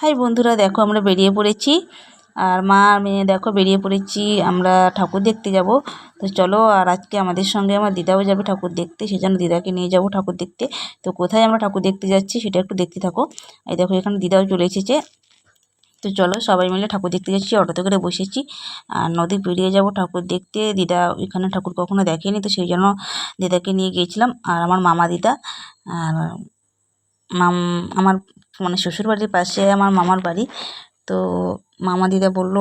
High বন্ধুরা, দেখো আমরা বেরিয়ে পড়েছি। আর মা মেয়ে, দেখো বেরিয়ে পড়েছি, আমরা ঠাকুর দেখতে যাব। তো চলো, আর আজকে আমাদের সঙ্গে আমার দিদাও যাবে ঠাকুর দেখতে সেই জন্য দিদাকে নিয়ে যাব ঠাকুর দেখতে। তো কোথায় আমরা ঠাকুর দেখতে যাচ্ছি, সেটা একটু দেখতে থাকো। এই দেখো, এখানে দিদাও চলে এসেছে। তো চলো, সবাই মিলে ঠাকুর দেখতে যাচ্ছি, অটোতে করে বসেছি। আর নদী পেরিয়ে যাব ঠাকুর দেখতে। দিদা এখানে ঠাকুর কখনো দেখেনি, তো সেই জন্য দিদাকে নিয়ে গিয়েছিলাম। আর আমার মামা দিদা, আর মাম, আমার মানে শ্বশুরবাড়ির পাশে আমার মামার বাড়ি। তো মামা দিদা বলল,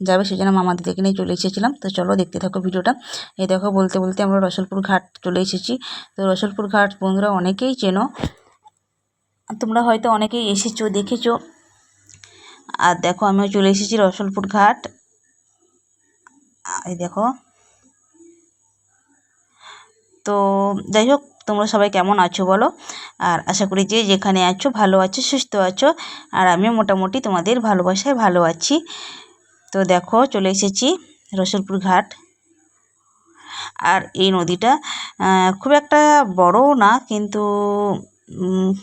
যাবে সেই জন্য মামা দিদাকে নিয়ে চলে এসেছিলাম। তো চলো দেখতে থাকো ভিডিওটা। এই দেখো, বলতে বলতে আমরা রসলপুর ঘাট চলে এসেছি। তো রসলপুর ঘাট বন্ধুরা অনেকেই চেনো। তোমরা হয়তো অনেকেই এসেছ, দেখেছ। আর দেখো, আমিও চলে এসেছি রসলপুর ঘাট। এই দেখো। তো যাই হোক, তোমরা সবাই কেমন আছো বলো? আর আশা করি যে যেখানে আছো, ভালো আছো, সুস্থ আছো, আর আমিও মোটামুটি তোমাদের ভালোবাসায় ভালো আছি। তো দেখো, চলে এসেছি রসুলপুর ঘাট। আর এই নদীটা খুব একটা বড়ও না, কিন্তু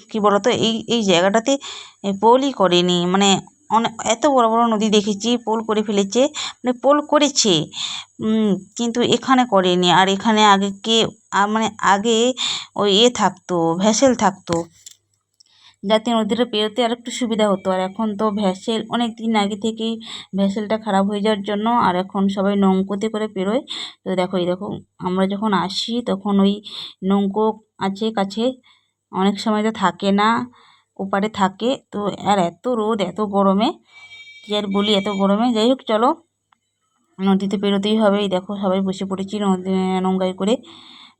কি বলতো, এই এই জায়গাটাতে পোলই করেনি। মানে অনেক এত বড় বড় নদী দেখেছি, পোল করে ফেলেছে মানে পোল করেছে কিন্তু এখানে করেনি। আর এখানে আগে কে মানে আগে ওই এ থাকতো ভ্যাসেল থাকতো। যাতে নদীটা পেরোতে আর একটু সুবিধা হতো। আর এখন তো ভ্যাসেল অনেক দিন আগে থেকেই ভ্যাসেলটা খারাপ হয়ে যাওয়ার জন্য, আর এখন সবাই নৌকোতে করে পেরোয়। তো দেখো, এই দেখো, আমরা যখন আসি, তখন ওই নৌকো আছে কাছে, অনেক সময় তো থাকে না। ওপারে থাকে। তো আর এত রোদ, এত গরমে, কী আর বলি, এত গরমে। যাই হোক, চলো। নদীতে পেরোতেই হবে। এই দেখো, সবাই বসে পড়েছি নদী, নৌকায় করে।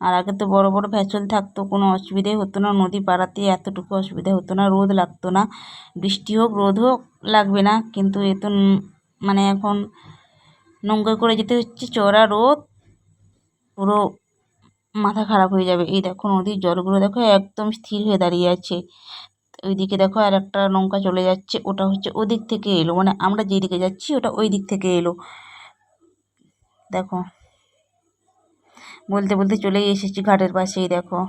আর আগে তো বড় বড় ভ্যাসেল থাকতো, কোনো অসুবিধাই হতো না। নদী পাড়াতে এতটুকু অসুবিধা হতো না, রোদ লাগতো না। বৃষ্টি হোক, রোদ হোক, লাগবে না। কিন্তু এ তো মানে এখন নৌকায় করে যেতে হচ্ছে চড়া রোদ, পুরো মাথা খারাপ হয়ে যাবে। এই দেখো নদীর জলগুলো দেখো, একদম স্থির হয়ে দাঁড়িয়ে আছে। ওইদিকে দেখো আর একটা নৌকা চলে যাচ্ছে, ওটা হচ্ছে ওদিক থেকে এলো মানে আমরা যেদিকে যাচ্ছি ওটা ওই দিক থেকে এলো। দেখো, বলতে বলতে চলেই এসেছি ঘাটের পাশেই, দেখো।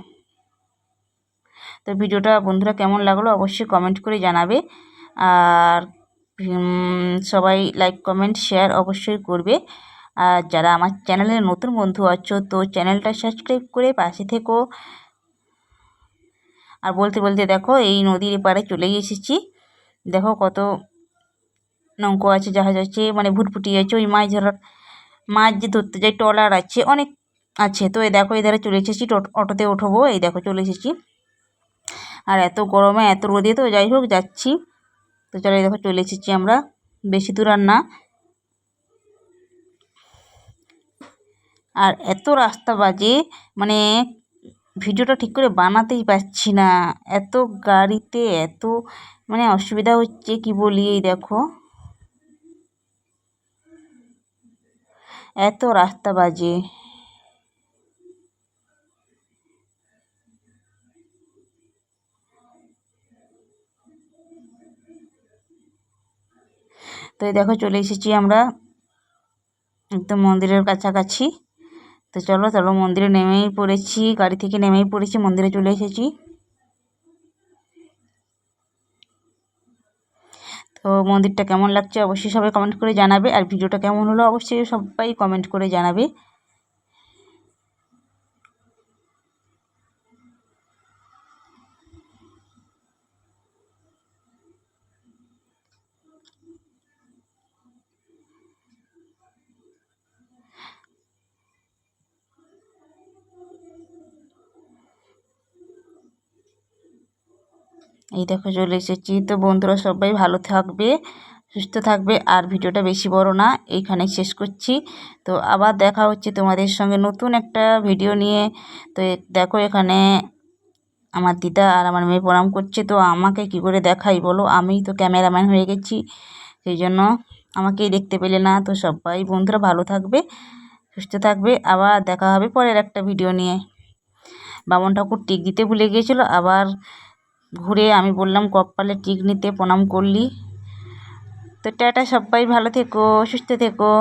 তো ভিডিওটা বন্ধুরা কেমন লাগল অবশ্যই কমেন্ট করে জানাবে। আর সবাই লাইক কমেন্ট শেয়ার অবশ্যই করবে। আর যারা আমার চ্যানেলের নতুন বন্ধু আছো, তো চ্যানেলটা সাবস্ক্রাইব করে পাশে থেকো। আর বলতে বলতে দেখো, এই নদীর এপারে চলেই এসেছি। দেখো কত নৌকো আছে, জাহাজ আছে মানে ভুটভুটি আছে, ওই মাছ ধরার, মাছ যে ধরতে যাই ট্রলার আছে, অনেক আছে। তো এই দেখো, এধারে চলে এসেছি অটোতে উঠবো এই দেখো চলে এসেছি। আর এত গরমে, এত রোদে, তো যাই হোক, যাচ্ছি। তো চলো, এই দেখো চলে এসেছি আমরা, বেশি দূর আর না। আর এত রাস্তা বাজে মানে ভিডিওটা ঠিক করে বানাতেই পারছি না। এত গাড়িতে এত মানে অসুবিধা হচ্ছে কি বলি এই দেখো। এত রাস্তা বাজে। তো এই দেখো চলে এসেছি আমরা একদম মন্দিরের কাছাকাছি। তো চলো চলো, মন্দিরে নেমেই পড়েছি, গাড়ি থেকে নেমেই পড়েছি, মন্দিরে চলে এসেছি। তো মন্দিরটা কেমন লাগছে অবশ্যই সবাই কমেন্ট করে জানাবে, আর ভিডিওটা কেমন হলো অবশ্যই সবাই কমেন্ট করে জানাবে। এই দেখো চলে এসেছি। তো বন্ধুরা, সবাই ভালো থাকবে, সুস্থ থাকবে, আর ভিডিওটা বেশি বড় না এইখানে শেষ করছি। তো আবার দেখা হচ্ছে তোমাদের সঙ্গে নতুন একটা ভিডিও নিয়ে। তো দেখো এখানে আমার দিদা আর আমার মেয়ে প্রণাম করছে। তো আমাকে কি করে দেখাই বলো? আমিই তো ক্যামেরাম্যান হয়ে গেছি, সেই জন্য আমাকেই দেখতে পেলে না। তো সবাই বন্ধুরা ভালো থাকবে, সুস্থ থাকবে। আবার দেখা হবে পরের একটা ভিডিও নিয়ে। বামন ঠাকুর টিক দিতে ভুলে গিয়েছিল, আবার ঘুরে আমি বললাম, কপালে টিক নিতে প্রণাম করলি। তো টাটা সবাই ভালো থেকো, সুস্থ থেকো।